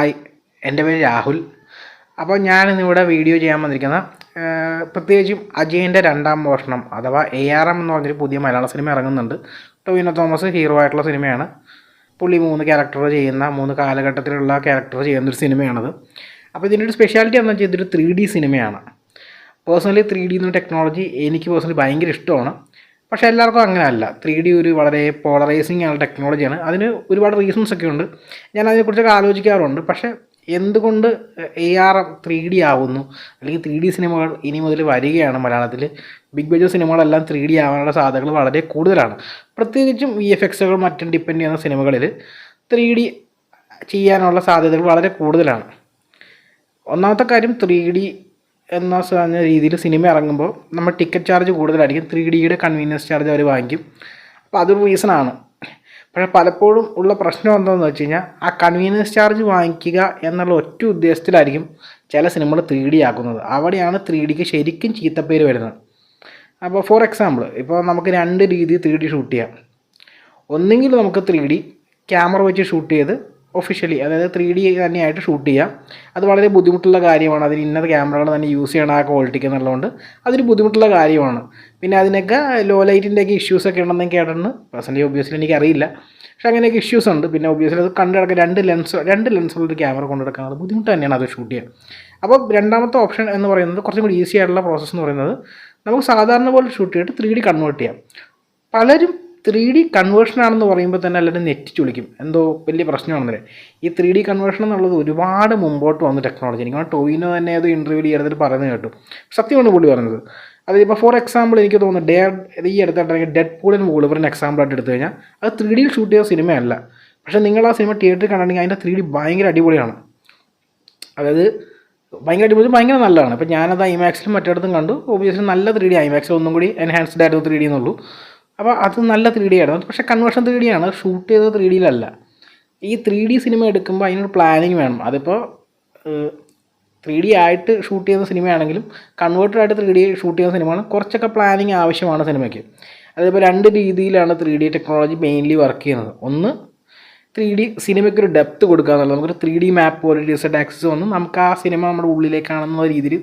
Hi എന്റെ പേര് രാഹുൽ. അപ്പോൾ ഞാനിന്നിവിടെ വീഡിയോ ചെയ്യാൻ വന്നിരിക്കുന്ന പ്രത്യേകിച്ചും അജയന്റെ രണ്ടാം മോഷണം അഥവാ എ ആർ എം എന്ന് പറഞ്ഞൊരു പുതിയ മലയാള സിനിമ ഇറങ്ങുന്നുണ്ട്. ടൊവിനോ തോമസ് ഹീറോ ആയിട്ടുള്ള സിനിമയാണ്. പുള്ളി മൂന്ന് ക്യാരക്ടർ ചെയ്യുന്ന മൂന്ന് കാലഘട്ടത്തിലുള്ള ക്യാരക്ടർ ചെയ്യുന്ന ഒരു സിനിമയാണത്. അപ്പോൾ ഇതിന്റെ ഒരു സ്പെഷ്യാലിറ്റി എന്താണെന്ന് വെച്ചാൽ ഇതൊരു ത്രീ ഡി സിനിമയാണ്. പേഴ്സണലി ത്രീ ഡി എന്ന ടെക്നോളജി എനിക്ക് പേഴ്സണലി ഭയങ്കര ഇഷ്ടമാണ്. പക്ഷേ എല്ലാവർക്കും അങ്ങനെ അല്ല ത്രീ ഡി ഒരു വളരെ പോളറൈസിങ് ആണ്. ടെക്നോളജിയാണ് അതിന് ഒരുപാട് റീസൺസ് ഒക്കെ ഉണ്ട്. ഞാൻ അതിനെക്കുറിച്ചൊക്കെ ആലോചിക്കാറുണ്ട്. പക്ഷേ എന്തുകൊണ്ട് എ ആർ ത്രീ ഡി ആവുന്നു? അല്ലെങ്കിൽ ത്രീ ഡി സിനിമകൾ ഇനി മുതൽ വരികയാണ് മലയാളത്തിൽ. ബിഗ് ബഡ്ജറ്റ് സിനിമകളെല്ലാം ത്രീ ഡി ആവാനുള്ള സാധ്യതകൾ വളരെ കൂടുതലാണ്. പ്രത്യേകിച്ചും വി എഫ് എക്സുകൾ മറ്റും ഡിപ്പെൻഡ് ചെയ്യുന്ന സിനിമകളിൽ ത്രീ ഡി ചെയ്യാനുള്ള സാധ്യതകൾ വളരെ കൂടുതലാണ്. ഒന്നാമത്തെ കാര്യം ത്രീ ഡി എന്ന പറഞ്ഞ രീതിയിൽ സിനിമ ഇറങ്ങുമ്പോൾ നമ്മൾ ടിക്കറ്റ് ചാർജ് കൂടുതലായിരിക്കും. ത്രീ ഡിയുടെ കൺവീനിയൻസ് ചാർജ് അവർ വാങ്ങിക്കും. അപ്പോൾ അതൊരു റീസണാണ് പക്ഷേ പലപ്പോഴും ഉള്ള പ്രശ്നം എന്താണെന്ന് വെച്ച് കഴിഞ്ഞാൽ ആ കൺവീനിയൻസ് ചാർജ് വാങ്ങിക്കുക എന്നുള്ള ഒറ്റ ഉദ്ദേശത്തിലായിരിക്കും ചില സിനിമകൾ ത്രീ ഡി ആക്കുന്നത്. അവിടെയാണ് ത്രീ ഡിക്ക് ശരിക്കും ചീത്തപ്പേര് വരുന്നത്. അപ്പോൾ ഫോർ എക്സാമ്പിൾ ഇപ്പോൾ നമുക്ക് രണ്ട് രീതി ത്രീ ഡി ഷൂട്ട് ചെയ്യാം. ഒന്നെങ്കിൽ നമുക്ക് ത്രീ ഡി ക്യാമറ വെച്ച് ഷൂട്ട് ചെയ്ത് ഒഫീഷ്യലി അതായത് ത്രീ ഡി തന്നെയായിട്ട് ഷൂട്ട് ചെയ്യാം. അത് വളരെ ബുദ്ധിമുട്ടുള്ള കാര്യമാണ്. അതിന് ഇന്നത് ക്യാമറകൾ തന്നെ യൂസ് ചെയ്യണം ആ ക്വാളിറ്റിക്ക് എന്നുള്ളതുകൊണ്ട്. അതൊരു ബുദ്ധിമുട്ടുള്ള കാര്യമാണ്. പിന്നെ അതിനൊക്കെ ലോ ലൈറ്റിന്റെയൊക്കെ ഇഷ്യൂസ് ഒക്കെ ഉണ്ടെന്ന് കേട്ടിട്ടുണ്ട്. പേഴ്സണലി ഒബ്വിയസ്ലി എനിക്കറിയില്ല പക്ഷെ അങ്ങനെയൊക്കെ ഇഷ്യൂസ് ഉണ്ട്. പിന്നെ ഒബ്വിയസ്ലി അത് കണ്ടു കിടക്കുക രണ്ട് ലെൻസ് രണ്ട് ലെൻസുള്ളൊരു ക്യാമറ കൊണ്ട് കിടക്കുന്നത് ബുദ്ധിമുട്ട് തന്നെയാണ് അത് ഷൂട്ട് ചെയ്യാൻ. അപ്പോൾ രണ്ടാമത്തെ ഓപ്ഷൻ എന്ന് പറയുന്നത് കുറച്ചും കൂടി ഈസി ആയിട്ടുള്ള പ്രോസസ്സ് എന്ന് പറയുന്നത് നമുക്ക് സാധാരണ പോലെ ഷൂട്ട് ചെയ്തിട്ട് ത്രീ ഡി കൺവേർട്ട് ചെയ്യാം. പലരും ത്രീ ഡി കൺവേർഷൻ ആണെന്ന് പറയുമ്പോൾ തന്നെ എല്ലാവരും നെറ്റിച്ച് ചുളിക്കും എന്തോ വലിയ പ്രശ്നമാണെന്നില്ലേ. ഈ ത്രീ ഡി കൺവേർഷൻ എന്നുള്ളത് ഒരുപാട് മുമ്പോട്ട് വന്ന ടെക്നോളജി എനിക്ക് ടോയിനോ തന്നെ ഏതോ ഇന്റർവ്യൂ ചെയ്തിട്ട് പറയുന്നത് കേട്ടു. സത്യമാണ് പുള്ളി പറഞ്ഞത്. അതിപ്പോൾ ഫോർ എക്സാമ്പിൾ എനിക്ക് തോന്നുന്നു ഡേ ഈ അടുത്തായിട്ട് ഡെഡ് പറഞ്ഞ എക്സാമ്പിൾ ആയിട്ട് എടുത്തു കഴിഞ്ഞാൽ അത് ത്രീ ഡിയിൽ ഷൂട്ട് ചെയ്ത സിനിമയല്ല. പക്ഷേ നിങ്ങൾ ആ സിനിമ തിയേറ്ററിൽ കണ്ടിട്ടുണ്ടെങ്കിൽ അതിന്റെ ത്രീ ഡി ഭയങ്കര അടിപൊളിയാണ്. അതായത് ഭയങ്കര അടിപൊളി ഭയങ്കര നല്ലതാണ്. ഇപ്പോൾ ഞാനത് ഐമാക്സിലും മറ്റിടത്തും കണ്ടു. ഓബിയസ്ലി നല്ല ത്രീ ഡി ഐമാക്സിൽ ഒന്നും കൂടി എൻഹാൻസ്ഡ് ആയിരുന്നു ത്രീ ഡി എന്നുള്ളൂ അപ്പോൾ അത് നല്ല ത്രീ ഡി ആയിരുന്നു. പക്ഷേ കൺവേർഷൻ ത്രീ ഡി ആണ്. ഷൂട്ട് ചെയ്തത് ത്രീ ഡിയിലല്ല ഈ ത്രീ ഡി സിനിമ എടുക്കുമ്പോൾ അതിനൊരു പ്ലാനിങ് വേണം. അതിപ്പോൾ ത്രീ ഡി ആയിട്ട് ഷൂട്ട് ചെയ്യുന്ന സിനിമയാണെങ്കിലും കൺവേർട്ടഡ് ആയിട്ട് ത്രീ ഡി ഷൂട്ട് ചെയ്യുന്ന സിനിമയാണ് കുറച്ചൊക്കെ പ്ലാനിങ് ആവശ്യമാണ് സിനിമയ്ക്ക് അതിപ്പോൾ രണ്ട് രീതിയിലാണ് three D technology mainly work ചെയ്യുന്നത്. ഒന്ന് ത്രീ ഡി സിനിമയ്ക്ക് ഒരു ഡെപ്ത് കൊടുക്കുക എന്നുള്ളത് നമുക്കൊരു ത്രീ ഡി മാപ്പ് പോലെ ഡിസൈഡ് ആക്സസ് വന്ന് നമുക്ക് ആ സിനിമ നമ്മുടെ ഉള്ളിലേക്കാണെന്ന രീതിയിൽ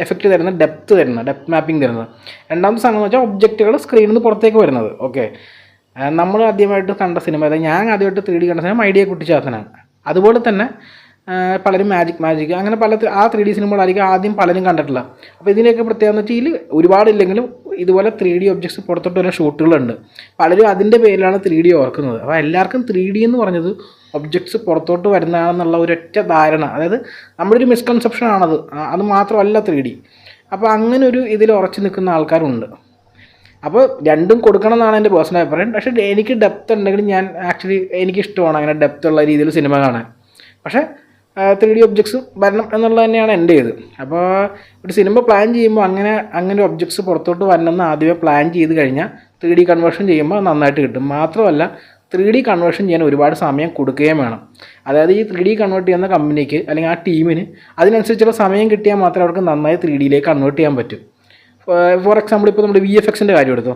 എഫക്റ്റ് തരുന്ന ഡെപ്ത് തരുന്ന ഡെപ്ത് മാപ്പിംഗ് തരുന്നത് രണ്ടാമത്തെ സാധനം എന്ന് വെച്ചാൽ ഒബ്ജക്റ്റുകൾ സ്ക്രീനിൽ നിന്ന് പുറത്തേക്ക് വരുന്നത് ഓക്കെ. നമ്മൾ ആദ്യമായിട്ട് കണ്ട സിനിമ അതായത് ഞാൻ ആദ്യമായിട്ട് ത്രീ ഡി കണ്ട സിനിമ ഐഡിയ കുട്ടിച്ചാത്തനാണ്. അതുപോലെ തന്നെ പലരും മാജിക് മാജിക് അങ്ങനെ പല ആ ത്രീ ഡി സിനിമകളായിരിക്കും ആദ്യം പലരും കണ്ടിട്ടില്ല അപ്പോൾ ഇതിന്റെയൊക്കെ പ്രത്യേകത എന്ന് വെച്ചാൽ ഇതിൽ ഒരുപാടില്ലെങ്കിലും ഇതുപോലെ ത്രീ ഡി ഒബ്ജക്ട്സ് പുറത്തോട്ട് വരുന്ന ഷൂട്ടുകളുണ്ട്. പലരും അതിന്റെ പേരിലാണ് ത്രീ ഡി ഓർക്കുന്നത്. അപ്പോൾ എല്ലാവർക്കും ത്രീ ഡി എന്ന് പറഞ്ഞത് ഒബ്ജക്ട്സ് പുറത്തോട്ട് വരുന്നതാണെന്നുള്ള ഒരൊറ്റ ധാരണ. അതായത് നമ്മുടെ ഒരു മിസ്കൺസെപ്ഷൻ ആണത് അത് മാത്രമല്ല ത്രീ ഡി അപ്പോൾ അങ്ങനെ ഒരു ഇതിൽ ഉറച്ചു നിൽക്കുന്ന ആൾക്കാരുണ്ട്. അപ്പോൾ രണ്ടും കൊടുക്കണം എന്നാണ് എന്റെ പേഴ്സണൽ അഭിപ്രായം. പക്ഷേ എനിക്ക് ഡെപ്ത് ഉണ്ടെങ്കിൽ ഞാൻ ആക്ച്വലി എനിക്കിഷ്ടമാണ് അങ്ങനെ ഡെപ്ത് ഉള്ള രീതിയിൽ സിനിമ കാണാൻ. പക്ഷേ ത്രീ ഡി ഒബ്ജക്ട്സ് വരണം എന്നുള്ളത് തന്നെയാണ് എന്റെ ഇത്. അപ്പോൾ ഒരു സിനിമ പ്ലാൻ ചെയ്യുമ്പോൾ അങ്ങനെ അങ്ങനെ ഒബ്ജക്ട്സ് പുറത്തോട്ട് വരണമെന്ന് ആദ്യമേ പ്ലാൻ ചെയ്ത് കഴിഞ്ഞാൽ ത്രീ ഡി കൺവേർഷൻ ചെയ്യുമ്പോൾ നന്നായിട്ട് കിട്ടും. മാത്രമല്ല ത്രീ ഡി കൺവേർഷൻ ചെയ്യാൻ ഒരുപാട് സമയം കൊടുക്കുകയും വേണം. അതായത് ഈ ത്രീ ഡി കൺവേർട്ട് ചെയ്യുന്ന കമ്പനിക്ക് അല്ലെങ്കിൽ ആ ടീമിന് അതിനനുസരിച്ചുള്ള സമയം കിട്ടിയാൽ മാത്രമേ അവർക്ക് നന്നായി ത്രീ ഡിയിലേക്ക് കൺവേർട്ട് ചെയ്യാൻ പറ്റൂ. ഫോർ എക്സാമ്പിൾ ഇപ്പോൾ നമ്മുടെ വി എഫ് എക്സിന്റെ കാര്യം എടുത്തോ.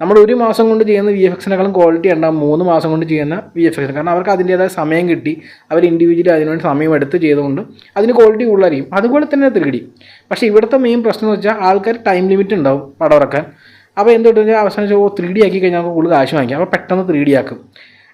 നമ്മൾ ഒരു മാസം കൊണ്ട് ചെയ്യുന്ന വി എഫ് എക്സിനേക്കാളും ക്വാളിറ്റി ഉണ്ടാകും മൂന്ന് മാസം കൊണ്ട് ചെയ്യുന്ന വി എഫ് എക്സിന് കാരണം അവർക്ക് അതിന്റേതായ സമയം കിട്ടി. അവർ ഇൻഡിവിജ്വലി അതിനുവേണ്ടി സമയം എടുത്ത് ചെയ്തുകൊണ്ട് അതിന് ക്വാളിറ്റി കൂടുതലായിരിക്കും. അതുപോലെ തന്നെ ത്രീ പക്ഷേ ഇവിടുത്തെ മെയിൻ പ്രശ്നം എന്ന് വെച്ചാൽ ആൾക്കാർ ടൈം ലിമിറ്റ് ഉണ്ടാവും പടം ഇറക്കാൻ അപ്പോൾ എന്തുകൊണ്ട് വെച്ചാൽ അവസാനം ഓ ത്രീ ഡി ആക്കി കഴിഞ്ഞാൽ നമുക്ക് കൂടുതൽ കാശ് വാങ്ങിക്കാം. അപ്പോൾ പെട്ടെന്ന് ത്രീ ഡി ആക്കും.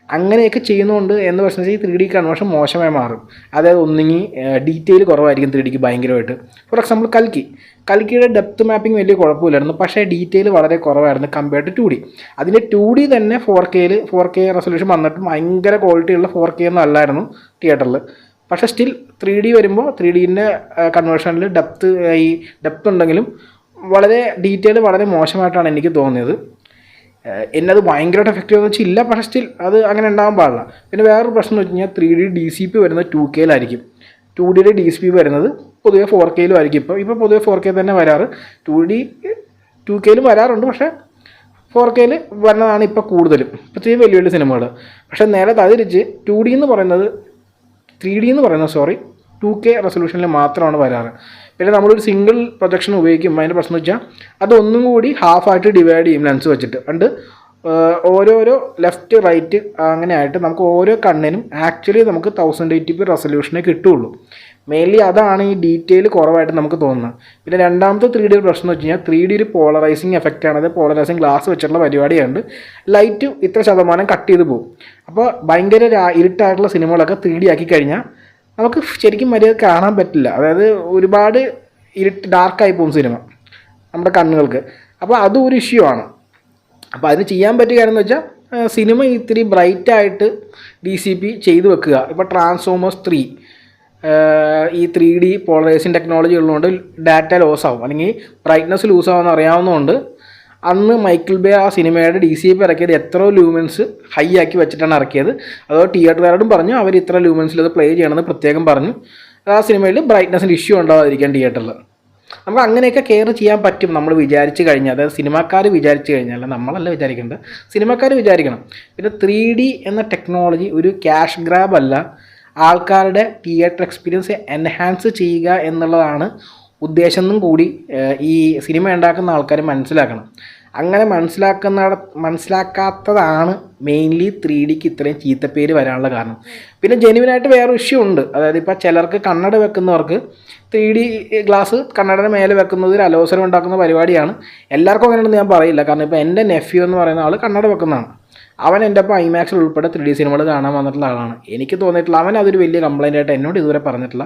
അങ്ങനെയൊക്കെ ചെയ്യുന്നതുകൊണ്ട് എന്ന് പ്രശ്നം വെച്ചാൽ ഈ ത്രീ ഡി കൺവേർഷൻ മോശമായി മാറും. അതായത് ഒന്നുകിൽ ഡീറ്റെയിൽ കുറവായിരിക്കും ത്രീ ഡിക്ക് ഭയങ്കരമായിട്ട്. ഫോർ എക്സാമ്പിൾ കൽക്കി. കൽക്കിയുടെ ഡെപ്ത് മാപ്പിംഗ് വലിയ കുഴപ്പമില്ലായിരുന്നു. പക്ഷേ ഡീറ്റെയിൽ വളരെ കുറവായിരുന്നു കമ്പയർഡ് ടു ടു ഡി അതിന്റെ ടു ഡി തന്നെ ഫോർ കെയിൽ ഫോർ കെ റെസൊല്യൂഷൻ വന്നിട്ട് ഭയങ്കര ക്വാളിറ്റി ഉള്ള ഫോർ കെ ഒന്നും അല്ലായിരുന്നു തിയേറ്ററിൽ പക്ഷേ സ്റ്റിൽ ത്രീ ഡി വരുമ്പോൾ ത്രീ ഡീന്റെ കൺവേർഷനിൽ ഡെപ്ത് ഈ ഡെപ്ത് ഉണ്ടെങ്കിലും വളരെ ഡീറ്റെയിൽ വളരെ മോശമായിട്ടാണ് എനിക്ക് തോന്നിയത്. എന്നത് ഭയങ്കരമായിട്ട് എഫക്റ്റ് ചെയ്യുന്ന വെച്ചാൽ ഇല്ല. പക്ഷേ സ്റ്റിൽ അത് അങ്ങനെ ഉണ്ടാകാൻ പാടില്ല. പിന്നെ വേറൊരു പ്രശ്നം എന്ന് വെച്ച് കഴിഞ്ഞാൽ three D D C P വരുന്നത് ടു കെയിലായിരിക്കും ടു ഡിയുടെ ഡി സി പി വരുന്നത് പൊതുവെ ഫോർ കെയിലും ആയിരിക്കും. ഇപ്പോൾ ഇപ്പോൾ പൊതുവെ ഫോർ കെ തന്നെ വരാറ്. ടു ഡി ടു കെയിലും വരാറുണ്ട്. പക്ഷേ ഫോർ കെയിൽ വരുന്നതാണ് ഇപ്പോൾ കൂടുതലും. പ്രത്യേകിച്ച് വലിയ വലിയ സിനിമകൾ പക്ഷേ നേരെ തതിരിച്ച് ടു ഡി എന്ന് പറയുന്നത് ത്രീ ഡി എന്ന് പറയുന്നത് സോറി ടു കെ റെസൊല്യൂഷനിൽ മാത്രമാണ് വരാറ്. പിന്നെ നമ്മളൊരു സിംഗിൾ പ്രൊജക്ഷൻ ഉപയോഗിക്കും അതിന്റെ പ്രശ്നം വെച്ചാൽ അത് ഒന്നും കൂടി ഹാഫായിട്ട് ഡിവൈഡ് ചെയ്യും ലെൻസ് വെച്ചിട്ട്. അണ്ട് ഓരോരോ ലെഫ്റ്റ് റൈറ്റ് അങ്ങനെ ആയിട്ട് നമുക്ക് ഓരോ കണ്ണിനും ആക്ച്വലി നമുക്ക് തൗസൻഡ് എയ്റ്റി പി റെസൊല്യൂഷനേ കിട്ടുള്ളൂ. മെയിൻലി അതാണ് ഈ ഡീറ്റെയിൽ കുറവായിട്ട് നമുക്ക് തോന്നുന്നത്. പിന്നെ രണ്ടാമത്തെ ത്രീ ഡി പ്രശ്നം എന്ന് വെച്ച് കഴിഞ്ഞാൽ ത്രീ ഡി ഒരു പോളറൈസിങ് എഫക്റ്റ് ആണ്. അത് പോളറൈസിങ് ഗ്ലാസ് വെച്ചിട്ടുള്ള പരിപാടിയുണ്ട് ലൈറ്റ് ഇത്ര ശതമാനം കട്ട് ചെയ്ത് പോകും. അപ്പോൾ ഭയങ്കര ഇരുട്ടായിട്ടുള്ള സിനിമകളൊക്കെ ത്രീ ഡി ആക്കി കഴിഞ്ഞാൽ നമുക്ക് ശരിക്കും മര്യാദ കാണാൻ പറ്റില്ല. അതായത് ഒരുപാട് ഇരുട്ട് ഡാർക്കായി പോകും സിനിമ നമ്മുടെ കണ്ണുകൾക്ക്. അപ്പോൾ അതും ഒരു ഇഷ്യൂ ആണ്. അപ്പോൾ അതിന് ചെയ്യാൻ പറ്റിയ കാര്യം എന്ന് വെച്ചാൽ സിനിമ ഇത്തിരി ബ്രൈറ്റായിട്ട് ഡി സി പി ചെയ്തു വെക്കുക. ഇപ്പോൾ ട്രാൻസ്ഫോമേഴ്സ് ത്രീ ഈ ത്രീ ഡി പോളറൈസിങ് ടെക്നോളജി ഉള്ളതുകൊണ്ട് ഡാറ്റ ലോസ് ആവും അല്ലെങ്കിൽ ബ്രൈറ്റ്നസ് ലൂസ് ആവുമെന്ന് അറിയാവുന്നതുകൊണ്ട് അന്ന് മൈക്കിൾ ബേ ആ സിനിമയുടെ ഡി സി പി ഇറക്കിയത് എത്ര ലൂമൻസ് ഹൈ ആക്കി വെച്ചിട്ടാണ് ഇറക്കിയത്. അതോ തിയേറ്ററുകാരോടും പറഞ്ഞു അവർ ഇത്ര ലൂമൻസിൽ അത് പ്ലേ ചെയ്യണമെന്ന് പ്രത്യേകം പറഞ്ഞു. ആ സിനിമയിൽ ബ്രൈറ്റ്നസിന്റെ ഇഷ്യൂ ഉണ്ടാവാതിരിക്കാൻ തിയേറ്ററിൽ നമുക്ക് അങ്ങനെയൊക്കെ കെയർ ചെയ്യാൻ പറ്റും നമ്മൾ വിചാരിച്ചു കഴിഞ്ഞാൽ. അതായത് സിനിമാക്കാർ വിചാരിച്ചു കഴിഞ്ഞാൽ നമ്മളല്ല വിചാരിക്കേണ്ടത്. സിനിമാക്കാർ വിചാരിക്കണം. പിന്നെ ത്രീ ഡി എന്ന ടെക്നോളജി ഒരു ക്യാഷ് ഗ്രാബ് അല്ല. ആൾക്കാരുടെ തിയേറ്റർ എക്സ്പീരിയൻസ് എൻഹാൻസ് ചെയ്യുക എന്നുള്ളതാണ് ഉദ്ദേശം എന്നും കൂടി ഈ സിനിമ ഉണ്ടാക്കുന്ന ആൾക്കാർ മനസ്സിലാക്കണം. അങ്ങനെ മനസ്സിലാക്കുന്ന മനസ്സിലാക്കാത്തതാണ് മെയിൻലി ത്രീ ഡിക്ക് ഇത്രയും ചീത്തപ്പേര് വരാനുള്ള കാരണം. പിന്നെ ജെനുവിനായിട്ട് വേറെ ഇഷ്യൂ ഉണ്ട്. അതായത് ഇപ്പോൾ ചിലർക്ക് കണ്ണട വെക്കുന്നവർക്ക് ത്രീ ഡി ഗ്ലാസ് കണ്ണടയുടെ മേലെ വെക്കുന്നത് ഒരു അലോസരം ഉണ്ടാക്കുന്ന പരിപാടിയാണ്. എല്ലാവർക്കും അങ്ങനെയാണെന്ന് ഞാൻ പറയില്ല. കാരണം ഇപ്പോൾ എന്റെ നെഫ്യൂ എന്ന് പറയുന്ന ആൾ കണ്ണട വെക്കുന്നതാണ്. അവൻ എന്റെ ഒപ്പം ഐമാക്സിൽ ഉൾപ്പെടെ ത്രീ ഡി സിനിമകൾ കാണാൻ വന്നിട്ടുള്ള ആളാണ്. എനിക്ക് തോന്നിയിട്ടില്ല അവൻ അതൊരു വലിയ കംപ്ലൈന്റ് ആയിട്ട് എന്നോട് ഇതുവരെ പറഞ്ഞിട്ടില്ല.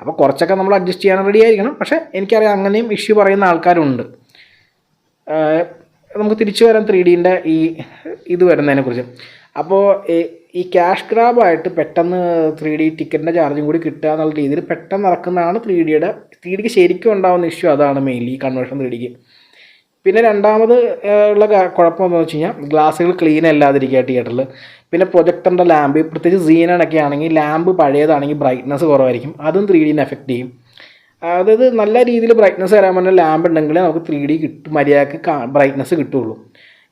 അപ്പോൾ കുറച്ചൊക്കെ നമ്മൾ അഡ്ജസ്റ്റ് ചെയ്യാൻ റെഡി ആയിരിക്കണം. പക്ഷേ എനിക്കറിയാം അങ്ങനെയും ഇഷ്യൂ പറയുന്ന ആൾക്കാരുണ്ട്. നമുക്ക് തിരിച്ചു വരാം ത്രീ ഡീന്റെ ഈ ഇത് വരുന്നതിനെക്കുറിച്ച് അപ്പോൾ ഈ ക്യാഷ് ഗ്രാബായിട്ട് പെട്ടെന്ന് ത്രീ ഡി ടിക്കറ്റിന്റെ ചാർജും കൂടി കിട്ടുക എന്നുള്ള രീതിയിൽ പെട്ടെന്ന് നടക്കുന്നതാണ് ത്രീ ഡിയുടെ ത്രീ ഡിക്ക് ശരിക്കും ഉണ്ടാകുന്ന ഇഷ്യൂ അതാണ് മെയിൻലി കൺവേർഷൻ ത്രീ ഡിക്ക് പിന്നെ രണ്ടാമത് ഉള്ള കുഴപ്പം എന്താണെന്ന് വെച്ച് കഴിഞ്ഞാൽ ഗ്ലാസ്സുകൾ ക്ലീൻ അല്ലാതിരിക്കുക തിയേറ്ററിൽ പിന്നെ പ്രൊജക്ടറിന്റെ ലാമ്പ് പ്രത്യേകിച്ച് സീനണൊക്കെ ആണെങ്കിൽ ലാമ്പ് പഴയതാണെങ്കിൽ ബ്രൈറ്റ്നസ് കുറവായിരിക്കും. അതും ത്രീ ഡീനെ എഫക്റ്റ് ചെയ്യും. അതായത് നല്ല രീതിയിൽ ബ്രൈറ്റ്നസ് വരാൻ പറ്റുന്ന ലാമ്പ് ഉണ്ടെങ്കിൽ നമുക്ക് ത്രീ ഡി കിട്ടും മര്യാദയ്ക്ക് ബ്രൈറ്റ്നസ് കിട്ടുള്ളൂ.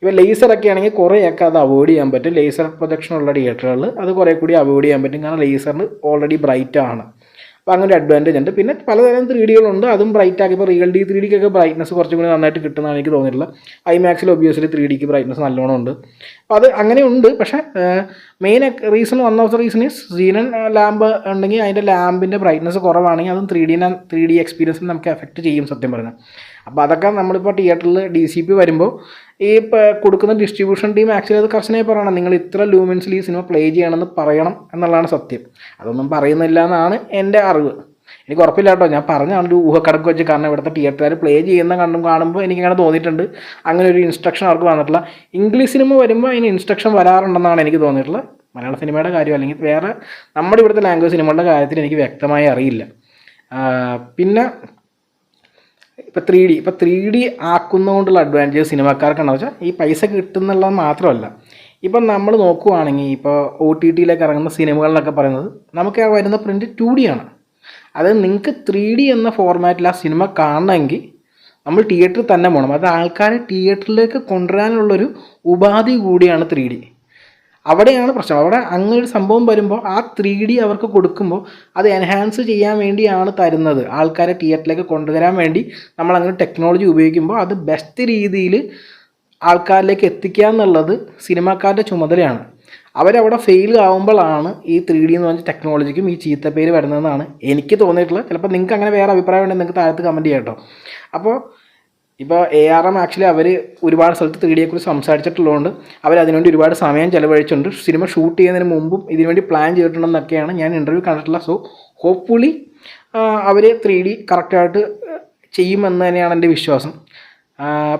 ഇപ്പോൾ ലേസറൊക്കെ ആണെങ്കിൽ കുറേയൊക്കെ അത് അവോയ്ഡ് ചെയ്യാൻ പറ്റും. ലേസർ പ്രൊജക്ഷൻ ഉള്ള തിയേറ്ററുകളിൽ അത് കുറേ കൂടി അവോയ്ഡ് ചെയ്യാൻ പറ്റും. കാരണം ലേസറിന് ഓൾറെഡി ബ്രൈറ്റ് ആണ്. അപ്പോൾ അങ്ങനെ ഒരു അഡ്വാന്റേജ് ഉണ്ട്. പിന്നെ പലതരം ത്രീ ഡികളുണ്ട് അതും ബ്രൈറ്റ് ആക്കി. ഇപ്പോൾ റിയൽ ഡി ത്രീ ഡിക്കൊക്കെ ബ്രൈറ്റ്നസ് കുറച്ചും കൂടി നന്നായിട്ട് കിട്ടുന്നതാണ് എനിക്ക് തോന്നിയിട്ടുള്ളത്. മാക്സിൽ ഒബ്വിയസ്ലി ത്രീ ഡിക്ക് ബ്രൈറ്റ്നസ് നല്ലോണം ഉണ്ട്. അപ്പോൾ അത് അങ്ങനെയുണ്ട് പക്ഷേ main reason one of the reason is xenon lamp ഉണ്ടെങ്കിൽ അതിന്റെ ലാമ്പിന്റെ ബ്രൈറ്റ്നസ് കുറവാണെങ്കിൽ അതും ത്രീ ഡീനെ ത്രീ ഡി എക്സ്പീരിയൻസിന് നമുക്ക് എഫക്റ്റ് ചെയ്യും സത്യം പറഞ്ഞാൽ. അപ്പോൾ അതൊക്കെ നമ്മളിപ്പോൾ തിയേറ്ററിൽ ഡി സി പി വരുമ്പോൾ ഈ കൊടുക്കുന്ന ഡിസ്ട്രിബ്യൂഷൻ ടീം ആക്ച്വലി അത് കർശനമായി പറയണം. നിങ്ങൾ ഇത്ര ലൂമിൻസിൽ ഈ സിനിമ പ്ലേ ചെയ്യണമെന്ന് പറയണം എന്നുള്ളതാണ് സത്യം. അതൊന്നും പറയുന്നില്ല എന്നാണ് എന്റെ അറിവ്. എനിക്ക് ഉറപ്പില്ല കേട്ടോ. ഞാൻ പറഞ്ഞാണ് ഒരു ഊഹക്കടക്ക് വെച്ച് കാരണം ഇവിടുത്തെ തിയേറ്ററുകാർ പ്ലേ ചെയ്യുന്ന കണ്ടും കാണുമ്പോൾ എനിക്കങ്ങനെ തോന്നിയിട്ടുണ്ട്. അങ്ങനെ ഒരു ഇൻസ്ട്രക്ഷൻ അവർക്ക് വന്നിട്ടില്ല. ഇംഗ്ലീഷ് സിനിമ വരുമ്പോൾ അതിന് ഇൻസ്ട്രക്ഷൻ വരാറുണ്ടെന്നാണ് എനിക്ക് തോന്നിയിട്ടുള്ളത്. മലയാള സിനിമയുടെ കാര്യം അല്ലെങ്കിൽ വേറെ നമ്മുടെ ഇവിടുത്തെ ലാംഗ്വേജ് സിനിമകളുടെ കാര്യത്തിൽ എനിക്ക് വ്യക്തമായി അറിയില്ല. പിന്നെ ഇപ്പോൾ ത്രീ ഡി ഇപ്പോൾ ത്രീ ഡി ആക്കുന്നതുകൊണ്ടുള്ള അഡ്വാന്റേജ് സിനിമക്കാർക്കുണ്ടെന്ന് വെച്ചാൽ ഈ പൈസ കിട്ടുന്നുള്ളത് മാത്രമല്ല. ഇപ്പം നമ്മൾ നോക്കുവാണെങ്കിൽ ഇപ്പോൾ ഒ ടി ടിയിലേക്ക് ഇറങ്ങുന്ന സിനിമകളിലൊക്കെ പറയുന്നത് നമുക്ക് ആ വരുന്ന പ്രിന്റ് ടു ഡി ആണ്. അത് നിങ്ങൾക്ക് ത്രീ ഡി എന്ന ഫോർമാറ്റിൽ ആ സിനിമ കാണണമെങ്കിൽ നമ്മൾ തിയേറ്ററിൽ തന്നെ പോകണം അത് ആൾക്കാരെ തിയേറ്ററിലേക്ക് കൊണ്ടുവരാനുള്ളൊരു ഉപാധി കൂടിയാണ് ത്രീ ഡി അവിടെയാണ് പ്രശ്നം. അവിടെ അങ്ങനെ ഒരു സംഭവം വരുമ്പോൾ ആ ത്രീ ഡി അവർക്ക് കൊടുക്കുമ്പോൾ അത് എൻഹാൻസ് ചെയ്യാൻ വേണ്ടിയാണ് തരുന്നത്. ആൾക്കാരെ തിയേറ്ററിലേക്ക് കൊണ്ടുവരാൻ വേണ്ടി നമ്മൾ അങ്ങനെ ടെക്നോളജി ഉപയോഗിക്കുമ്പോൾ അത് ബെസ്റ്റ് രീതിയിൽ ആൾക്കാരിലേക്ക് എത്തിക്കുക എന്നുള്ളത് സിനിമാക്കാരുടെ ചുമതലയാണ്. അവരവിടെ ഫെയിൽ ആവുമ്പോഴാണ് ഈ ത്രീ ഡി എന്ന് പറഞ്ഞ ടെക്നോളജിക്കും ഈ ചീത്ത പേര് വരുന്നതെന്നാണ് എനിക്ക് തോന്നിയിട്ടുള്ളത്. ചിലപ്പോൾ നിങ്ങൾക്ക് അങ്ങനെ വേറെ അഭിപ്രായം ഉണ്ടെങ്കിൽ നിങ്ങൾക്ക് താഴത്ത് കമന്റ് ചെയ്യാം കേട്ടോ. അപ്പോൾ ഇപ്പോൾ എ ആർ എം ആക്ച്വലി അവർ ഒരുപാട് സ്ഥലത്ത് ത്രീ ഡിയെക്കുറിച്ച് സംസാരിച്ചിട്ടുള്ളതുകൊണ്ട് അവർ അതിനുവേണ്ടി ഒരുപാട് സമയം ചിലവഴിച്ചിട്ടുണ്ട്. സിനിമ ഷൂട്ട് ചെയ്യുന്നതിന് മുമ്പും ഇതിനുവേണ്ടി പ്ലാൻ ചെയ്തിട്ടുണ്ടെന്നൊക്കെയാണ് ഞാൻ ഇന്റർവ്യൂ കണ്ടിട്ടുള്ള. സോ ഹോപ്പ്ഫുള്ളി അവർ ത്രീ ഡി കറക്റ്റായിട്ട് ചെയ്യുമെന്ന് തന്നെയാണ് എന്റെ വിശ്വാസം.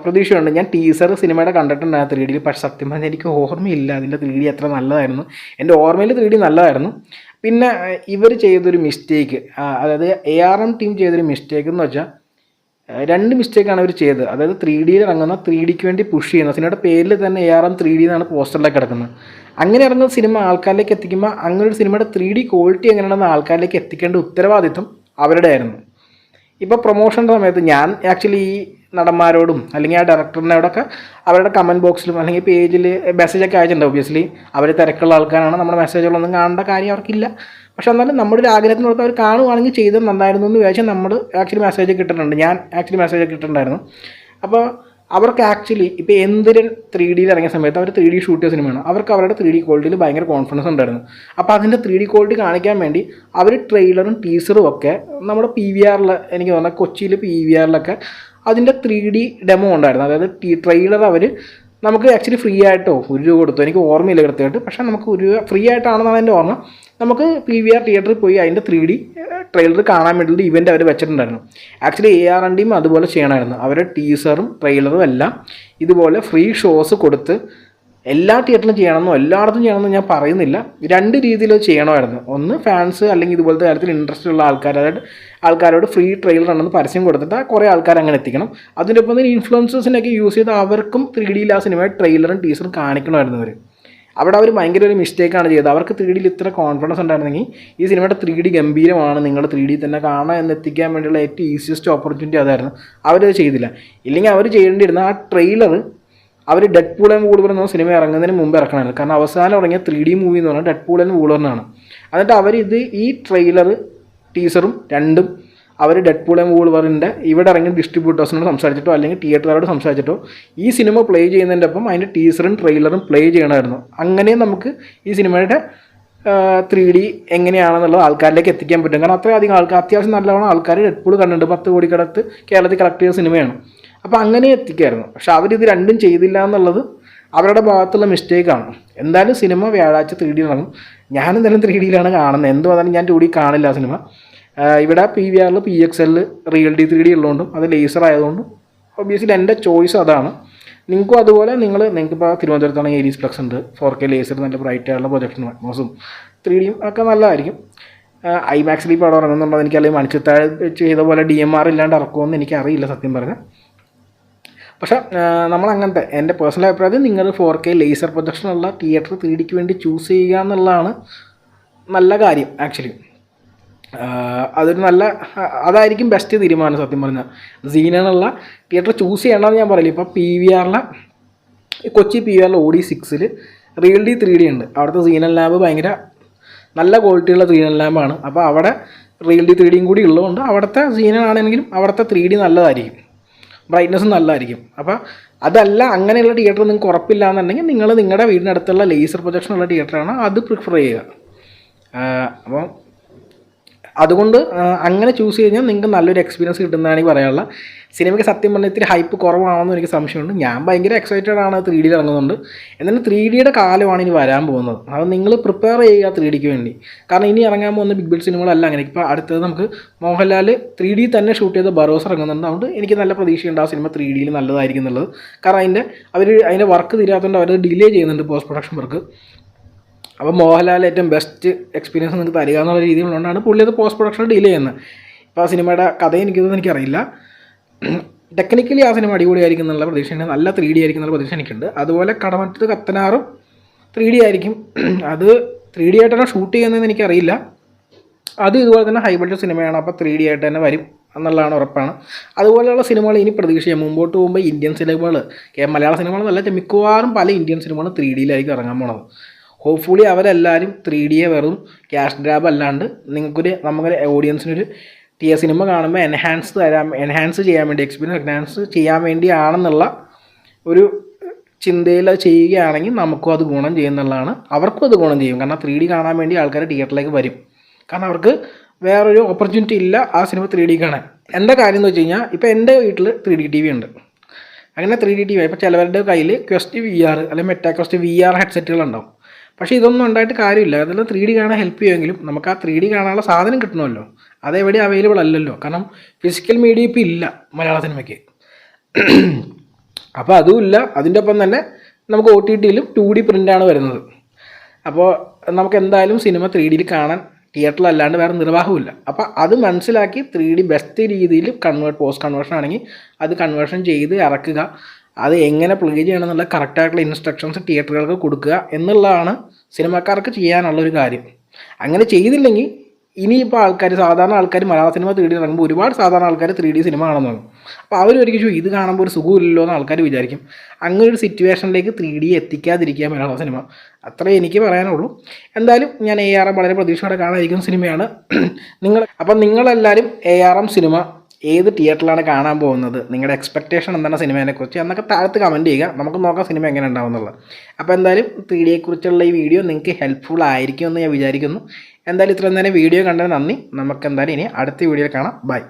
പ്രതീക്ഷയുണ്ട്. ഞാൻ ടീസർ സിനിമയുടെ കണ്ടിട്ടുണ്ടായിരുന്നു ത്രീ ഡിയിൽ പക്ഷേ സത്യം പറഞ്ഞാൽ എനിക്ക് ഓർമ്മയില്ല അതിന്റെ ത്രീ ഡി എത്ര നല്ലതായിരുന്നു. എന്റെ ഓർമ്മയിൽ ത്രീ ഡി നല്ലതായിരുന്നു. പിന്നെ ഇവർ ചെയ്തൊരു മിസ്റ്റേക്ക് അതായത് എ ആർ എം ടീം ചെയ്തൊരു മിസ്റ്റേക്ക് എന്ന് വെച്ചാൽ രണ്ട് മിസ്റ്റേക്കാണ് അവർ ചെയ്തത്. അതായത് ത്രീ ഡിയിൽ ഇറങ്ങുന്ന ത്രീ ഡിക്ക് വേണ്ടി പുഷ് ചെയ്യുന്ന സിനിമയുടെ പേരിൽ തന്നെ A R M three D എന്നാണ് പോസ്റ്ററിലേക്ക് കിടക്കുന്നത്. അങ്ങനെ ഇറങ്ങുന്ന സിനിമ ആൾക്കാരിലേക്ക് എത്തിക്കുമ്പോൾ അങ്ങനെ ഒരു സിനിമയുടെ ത്രീ ഡി ക്വാളിറ്റി എങ്ങനെയാണെന്ന് ആൾക്കാരിലേക്ക് എത്തിക്കേണ്ട ഉത്തരവാദിത്വം അവരുടെ ആയിരുന്നു ഇപ്പോൾ പ്രൊമോഷന്റെ സമയത്ത് ഞാൻ ആക്ച്വലി ഈ നടന്മാരോടും അല്ലെങ്കിൽ ആ ഡയറക്ടറിനോടൊക്കെ അവരുടെ കമന്റ് ബോക്സിലും അല്ലെങ്കിൽ പേജിൽ മെസ്സേജൊക്കെ അയച്ചിട്ടുണ്ട്. ഒബ്വിയസ്ലി അവർ തിരക്കുള്ള ആൾക്കാരാണ്. നമ്മുടെ മെസ്സേജുകളൊന്നും കാണേണ്ട കാര്യം അവർക്കില്ല. പക്ഷെ എന്നാലും നമ്മുടെ ഒരു ആഗ്രഹത്തിനോടത്ത് അവർ കാണുവാണെങ്കിൽ ചെയ്തത് നന്നായിരുന്നു എന്ന് വിചാരിച്ചാൽ നമ്മൾ ആക്ച്വലി മെസ്സേജ് കിട്ടിയിട്ടുണ്ട് ഞാൻ ആക്ച്വലി മെസ്സേജ് കിട്ടിയിട്ടുണ്ടായിരുന്നു അപ്പോൾ അവർക്ക് ആക്ച്വലി ഇപ്പോൾ എന്തിരൻ ത്രീ ഡിയിൽ ഇറങ്ങിയ സമയത്ത് അവർ ത്രീ ഡി ഷൂട്ട് സിനിമയാണ് അവർക്ക് അവരുടെ ത്രീ ഡി ക്വാളിറ്റിയിൽ ഭയങ്കര കോൺഫിഡൻസ് ഉണ്ടായിരുന്നു. അപ്പോൾ അതിന്റെ ത്രീ ഡി ക്വാളിറ്റി കാണിക്കാൻ വേണ്ടി അവർ ട്രെയിലറും ടീസറും ഒക്കെ നമ്മുടെ പി വി ആറിൽ എനിക്ക് തോന്നുന്നത് കൊച്ചിയിൽ പി വി ആറിലൊക്കെ അതിന്റെ ത്രീ ഡി ഡെമോ ഉണ്ടായിരുന്നു. അതായത് ട്രെയിലർ അവർ നമുക്ക് ആക്ച്വലി ഫ്രീ ആയിട്ടോ ഒരു രൂപ കൊടുത്തു? എനിക്ക് ഓർമ്മയില്ല കൃത്യമായിട്ട്. പക്ഷേ നമുക്ക് ഒരു ഫ്രീ ആയിട്ടാണെന്നാണ് എന്റെ ഓർമ്മ. നമുക്ക് പി വി ആർ തിയേറ്ററിൽ പോയി അതിന്റെ ത്രീ ഡി ട്രെയിലർ കാണാൻ വേണ്ടിയിട്ട് ഇവന്റ് അവർ വെച്ചിട്ടുണ്ടായിരുന്നു. ആക്ച്വലി എ ആർ എൻ ഡിയും അതുപോലെ ചെയ്യണമായിരുന്നു. അവരുടെ ടീസറും ട്രെയിലറും എല്ലാം ഇതുപോലെ ഫ്രീ ഷോസ് കൊടുത്ത് എല്ലാ തിയേറ്ററിലും ചെയ്യണമെന്നോ എല്ലായിടത്തും ചെയ്യണമെന്നോ ഞാൻ പറയുന്നില്ല. രണ്ട് രീതിയിൽ ചെയ്യണമായിരുന്നു. ഒന്ന് ഫാൻസ് അല്ലെങ്കിൽ ഇതുപോലത്തെ കാര്യത്തിൽ ഇൻട്രസ്റ്റ് ഉള്ള ആൾക്കാർ അതായത് ആൾക്കാരോട് ഫ്രീ ട്രെയിലർ ആണെന്ന് പരസ്യം കൊടുത്തിട്ട് കുറേ ആൾക്കാർ അങ്ങനെ എത്തിക്കണം. അതിന്റെ ഒപ്പം തന്നെ ഇൻഫ്ലുവൻസേഴ്സിനൊക്കെ യൂസ് ചെയ്ത് അവർക്കും ത്രീ ഡിയിൽ ആ സിനിമയുടെ ട്രെയിലറും ടീസറും കാണിക്കണമായിരുന്നു അവർ അവിടെ അവർ ഭയങ്കര ഒരു മിസ്റ്റേക്കാണ് ചെയ്തത്. അവർക്ക് ത്രീ ഡിയിൽ ഇത്ര കോൺഫിഡൻസ് ഉണ്ടായിരുന്നെങ്കിൽ ഈ സിനിമയുടെ ത്രീ ഡി ഗംഭീരമാണ് നിങ്ങൾ ത്രീ ഡി തന്നെ കാണാൻ എന്ന് എത്തിക്കാൻ വേണ്ടിയുള്ള ഏറ്റവും ഈസിയസ്റ്റ് ഓപ്പർച്യൂണിറ്റി അതായിരുന്നു. അവരത് ചെയ്തില്ല. ഇല്ലെങ്കിൽ അവർ ചെയ്യേണ്ടിയിരുന്ന ആ ട്രെയിലർ അവർ ഡെഡ് പൂൾ ആൻഡ് വൂൾവർ എന്ന സിനിമ ഇറങ്ങുന്നതിന് മുമ്പ് ഇറക്കണമായിരുന്നു. കാരണം അവസാനം ഇറങ്ങിയ ത്രീ ഡി മൂവി എന്ന് പറഞ്ഞാൽ ഡെഡ് പൂൾ ആൻഡ് വൂളറിനാണ് എന്നിട്ട് അവരിത് ഈ ട്രെയിലർ ടീസറും രണ്ടും അവർ ഡെഡ് പൂൾ എം വൂൾവറിന്റെ ഇവിടെ ഇറങ്ങിയ ഡിസ്ട്രിബ്യൂട്ടേഴ്സിനോട് സംസാരിച്ചിട്ടോ അല്ലെങ്കിൽ തിയേറ്ററുകാരോട് സംസാരിച്ചിട്ടോ ഈ സിനിമ പ്ലേ ചെയ്യുന്നതിന്റെ ഒപ്പം അതിന്റെ ടീസറും ട്രെയിലറും പ്ലേ ചെയ്യണമായിരുന്നു. അങ്ങനെ നമുക്ക് ഈ സിനിമയുടെ ത്രീ ഡി എങ്ങനെയാണെന്നുള്ളത് ആൾക്കാരിലേക്ക് എത്തിക്കാൻ പറ്റും. കാരണം അത്രയധികം ആൾക്കാർ അത്യാവശ്യം നല്ലവണ്ണം ആൾക്കാർ ഡെഡ്പൂൾ കണ്ടിട്ടുണ്ട്. പത്ത് കോടിക്കടത്ത് കേരളത്തിൽ കളക്ട് ചെയ്ത സിനിമയാണ് അപ്പോൾ അങ്ങനെ എത്തിക്കായിരുന്നു. പക്ഷെ അവരിത് രണ്ടും ചെയ്തില്ല എന്നുള്ളത് അവരുടെ ഭാഗത്തുള്ള മിസ്റ്റേക്കാണ് എന്തായാലും സിനിമ വ്യാഴാഴ്ച ത്രീ ഡി ഇറങ്ങും ഞാനെന്തായാലും ത്രീ ഡിയിലാണ് കാണുന്നത്. എന്ത് വന്നാലും ഞാൻ ടു ഡി കാണില്ല സിനിമ ഇവിടെ പി വി ആറിൽ പി എക്സ് എല്ലിൽ റിയൽ ഡി ത്രീ ഡി ഉള്ളതുകൊണ്ടും അത് ലേസർ ആയതുകൊണ്ടും ഒബ്വിയസ്ലി എന്റെ ചോയ്സ് അതാണ്. നിങ്ങൾക്കും അതുപോലെ നിങ്ങൾ നിങ്ങൾക്കിപ്പോൾ തിരുവനന്തപുരത്താണെങ്കിൽ ഏരീസ് ഫ്ലക്സ് ഉണ്ട്. ഫോർ കെ ലേസർ നല്ല ബ്രൈറ്റ് ആയിട്ടുള്ള പ്രൊജക്ഷൻ മോസും ത്രീ ഡിയും ഒക്കെ നല്ലതായിരിക്കും. ഐ മാക്സിൽ ഈ പടം ഇറങ്ങുന്നുണ്ടോ എനിക്കറിയാം. മണിച്ചിത്താഴ് ചെയ്ത പോലെ ഡി എം ആർ ഇല്ലാണ്ട് ഇറക്കുമെന്ന് എനിക്കറിയില്ല സത്യം പറഞ്ഞാൽ പക്ഷേ നമ്മളങ്ങനത്തെ എന്റെ പേഴ്സണൽ അഭിപ്രായത്തിൽ നിങ്ങൾ ഫോർ കെ ലേസർ പ്രൊജക്ഷനുള്ള തിയേറ്റർ ത്രീ ഡിക്ക് വേണ്ടി ചൂസ് ചെയ്യുക എന്നുള്ളതാണ് നല്ല കാര്യം ആക്ച്വലി അതൊരു നല്ല അതായിരിക്കും ബെസ്റ്റ് തീരുമാനം സത്യം പറഞ്ഞാൽ സീനെന്നുള്ള തിയേറ്റർ ചൂസ് ചെയ്യണമെന്ന് ഞാൻ പറയില്ല. ഇപ്പോൾ പി വി ആറിലെ കൊച്ചി പി വി ആറിലെ ഓഡി സിക്സിൽ റിയൽ ഡി ത്രീ ഡി ഉണ്ട്. അവിടുത്തെ സീനൽ ലാബ് ഭയങ്കര നല്ല ക്വാളിറ്റിയുള്ള സീനൽ ലാബാണ് അപ്പോൾ അവിടെ റിയൽ ഡി ത്രീ ഡിയും കൂടി ഉള്ളതുകൊണ്ട് അവിടുത്തെ സീനാണെങ്കിലും അവിടുത്തെ ത്രീ ഡി നല്ലതായിരിക്കും. ബ്രൈറ്റ്നസ്സും നല്ലതായിരിക്കും. അപ്പോൾ അതല്ല അങ്ങനെയുള്ള തിയേറ്റർ നിങ്ങൾക്ക് ഉറപ്പില്ല എന്നുണ്ടെങ്കിൽ നിങ്ങൾ നിങ്ങളുടെ വീടിനടുത്തുള്ള ലേസർ പ്രൊജക്ഷൻ പ്രൊജക്ഷനുള്ള തിയേറ്ററാണ് അത് പ്രിഫർ ചെയ്യുക. അപ്പോൾ അതുകൊണ്ട് അങ്ങനെ ചൂസ് കഴിഞ്ഞാൽ നിങ്ങൾക്ക് നല്ലൊരു എക്സ്പീരിയൻസ് കിട്ടുന്നതാണ് ഈ പറയാനുള്ള സിനിമയ്ക്ക് സത്യം പറഞ്ഞാൽ ഇത്തിരി ഹൈപ്പ് കുറവാണെന്ന് എനിക്ക് സംശയമുണ്ട്. ഞാൻ ഭയങ്കര എക്സൈറ്റഡ് ആണ് ത്രീ ഡിയിൽ ഇറങ്ങുന്നുണ്ട്. എന്നാലും ത്രീ ഡിയുടെ കാലമാണ് ഇനി വരാൻ പോകുന്നത്. അത് നിങ്ങൾ പ്രിപ്പയർ ചെയ്യുക ത്രീ ഡിക്ക് വേണ്ടി. കാരണം ഇനി ഇറങ്ങാൻ പോകുന്ന ബിഗ് ബിൽ സിനിമകളല്ല അങ്ങനെ. ഇപ്പോൾ അടുത്തത് നമുക്ക് മോഹൻലാൽ ത്രീ ഡി തന്നെ ഷൂട്ട് ചെയ്ത ബറോസ് ഇറങ്ങുന്നുണ്ട്. അതുകൊണ്ട് എനിക്ക് നല്ല പ്രതീക്ഷയുണ്ട് ആ സിനിമ ത്രീ ഡിയിൽ നല്ലതായിരിക്കും എന്നുള്ളത്. കാരണം അതിന്റെ അവർ അതിന്റെ വർക്ക് തീരാത്തതുകൊണ്ട് അവർ ഡിലേ ചെയ്യുന്നുണ്ട് പോസ്റ്റ് പ്രൊഡക്ഷൻ വർക്ക് അപ്പോൾ മോഹൻലാൽ ഏറ്റവും ബെസ്റ്റ് എക്സ്പീരിയൻസ് നിങ്ങൾക്ക് തരിക എന്നുള്ള രീതിയിലുള്ളതുകൊണ്ടാണ് പുള്ളി അത് പോസ്റ്റ് പ്രൊഡക്ഷൻ ഡിലേ ചെയ്യുന്നത്. ഇപ്പോൾ ആ സിനിമയുടെ കഥ എനിക്കൊന്നും എനിക്കറിയില്ല. ടെക്നിക്കലി ആ സിനിമ അടിപൊളിയായിരിക്കും എന്നുള്ള പ്രതീക്ഷയുണ്ട് നല്ല ത്രീ ഡി ആയിരിക്കും എന്നുള്ള പ്രതീക്ഷ എനിക്കുണ്ട്. അതുപോലെ കടമറ്റത്ത് കത്തനാറും ത്രീ ഡി ആയിരിക്കും. അത് ത്രീ ഡി ആയിട്ടാണ് ഷൂട്ട് ചെയ്യുന്നതെന്ന് എനിക്കറിയില്ല. അത് ഇതുപോലെ തന്നെ ഹൈ ബഡ്ജറ്റ് സിനിമയാണ് അപ്പോൾ ത്രീ ഡി ആയിട്ട് തന്നെ വരും എന്നുള്ളതാണ് ഉറപ്പാണ്. അതുപോലെയുള്ള സിനിമകൾ ഇനി പ്രതീക്ഷിക്കാം. മുമ്പോട്ട് പോകുമ്പോൾ ഇന്ത്യൻ സിനിമകൾ മലയാള സിനിമകൾ നല്ല മിക്കവാറും പല ഇന്ത്യൻ സിനിമകളും ത്രീ ഡിയിലായിരിക്കും ഇറങ്ങാൻ പോണത്. ഹോപ്പ്ഫുള്ളി അവരെല്ലാവരും ത്രീ ഡിയെ വെറും ക്യാഷ് ഗ്രാബ് അല്ലാണ്ട് നിങ്ങൾക്കൊരു നമുക്കൊരു ഓഡിയൻസിനൊരു എ സിനിമ കാണുമ്പോൾ എൻഹാൻസ് തരാൻ എൻഹാൻസ് ചെയ്യാൻ വേണ്ടി എക്സ്പീരിയൻസ് എൻഹാൻസ് ചെയ്യാൻ വേണ്ടിയാണെന്നുള്ള ഒരു ചിന്തയിൽ അത് ചെയ്യുകയാണെങ്കിൽ നമുക്കും അത് ഗുണം ചെയ്യുന്നുള്ളതാണ് അവർക്കും അത് ഗുണം ചെയ്യും. കാരണം ത്രീ ഡി കാണാൻ വേണ്ടി ആൾക്കാർ തിയേറ്ററിലേക്ക് വരും. കാരണം അവർക്ക് വേറൊരു ഓപ്പർച്യൂണിറ്റി ഇല്ല ആ സിനിമ ത്രീ ഡി കാണാൻ. എന്റെ കാര്യം എന്ന് വെച്ച് കഴിഞ്ഞാൽ ഇപ്പോൾ എന്റെ വീട്ടിൽ ത്രീ ഡി ടി വി ഉണ്ട്. അങ്ങനെ ത്രീ ഡി ടി വി ഇപ്പോൾ ചിലവരുടെ കയ്യിൽ ക്വസ്റ്റ് വി ആർ അല്ലെങ്കിൽ മെറ്റാ ക്വസ്റ്റ് വി ആർ ഹെഡ്സെറ്റുകൾ ഉണ്ടാവും. പക്ഷേ ഇതൊന്നും ഉണ്ടായിട്ട് കാര്യമില്ല. അതെല്ലാം ത്രീ ഡി കാണാൻ ഹെൽപ്പ് ചെയ്യുമെങ്കിലും നമുക്ക് ആ ത്രീ ഡി കാണാനുള്ള സാധനം കിട്ടണമല്ലോ. അതെവിടെ അവൈലബിൾ അല്ലല്ലോ. കാരണം ഫിസിക്കൽ മീഡിയ ഇപ്പം ഇല്ല മലയാള സിനിമയ്ക്ക് അപ്പോൾ അതുമില്ല അതിന്റെ ഒപ്പം തന്നെ നമുക്ക് ഒ ടി ടിയിലും ടു ഡി പ്രിന്റാണ് വരുന്നത്. അപ്പോൾ നമുക്ക് എന്തായാലും സിനിമ ത്രീ ഡിയിൽ കാണാൻ തിയേറ്ററിൽ അല്ലാണ്ട് വേറെ നിർവാഹമില്ല അപ്പോൾ അത് മനസ്സിലാക്കി ത്രീ ഡി ബെസ്റ്റ് രീതിയിൽ കൺവേർട്ട് പോസ്റ്റ് കൺവേർഷൻ ആണെങ്കിൽ അത് കൺവേർഷൻ ചെയ്ത് ഇറക്കുക. അത് എങ്ങനെ പ്ലേ ചെയ്യണം എന്നുള്ള കറക്റ്റായിട്ടുള്ള ഇൻസ്ട്രക്ഷൻസ് തിയേറ്ററുകൾക്ക് കൊടുക്കുക എന്നുള്ളതാണ് സിനിമക്കാർക്ക് ചെയ്യാനുള്ള ഒരു കാര്യം. അങ്ങനെ ചെയ്തില്ലെങ്കിൽ ഇനിയിപ്പോൾ ആൾക്കാർ സാധാരണ ആൾക്കാർ മലയാള സിനിമ ത്രീ ഡി ഇറങ്ങുമ്പോൾ ഒരുപാട് സാധാരണ ആൾക്കാർ ത്രീ ഡി സിനിമ തുടങ്ങും അപ്പോൾ അവർ ഒരിക്കലും ഇത് കാണുമ്പോൾ ഒരു സുഖമില്ലല്ലോ എന്ന് ആൾക്കാർ വിചാരിക്കും. അങ്ങനെ ഒരു സിറ്റുവേഷനിലേക്ക് ത്രീ ഡി എത്തിക്കാതിരിക്കുക മലയാള സിനിമ അത്രേ എനിക്ക് പറയാനുള്ളൂ. എന്തായാലും ഞാൻ എ ആർ എം വളരെ പ്രതീക്ഷയോടെ കാണാതിരിക്കുന്ന സിനിമയാണ് നിങ്ങൾ അപ്പം നിങ്ങളെല്ലാവരും എ ആർ എം സിനിമ ഏത് തിയേറ്ററിലാണ് കാണാൻ പോകുന്നത് നിങ്ങളുടെ എക്സ്പെക്റ്റേഷൻ എന്താണ് സിനിമേനെക്കുറിച്ച് എന്നൊക്കെ താഴത്ത് കമന്റ് ചെയ്യുക. നമുക്ക് നോക്കാം സിനിമ എങ്ങനെ ഉണ്ടാവും എന്നുള്ളത്. അപ്പോൾ എന്തായാലും ത്രീ ഡിയെക്കുറിച്ചുള്ള ഈ വീഡിയോ നിങ്ങൾക്ക് ഹെൽപ്ഫുൾ ആയിരിക്കുമെന്ന് ഞാൻ വിചാരിക്കുന്നു. എന്തായാലും ഇത്രയും നേരം വീഡിയോ കണ്ടതിന് നന്ദി. നമുക്ക് എന്തായാലും ഇനി അടുത്ത വീഡിയോയിൽ കാണാം. ബൈ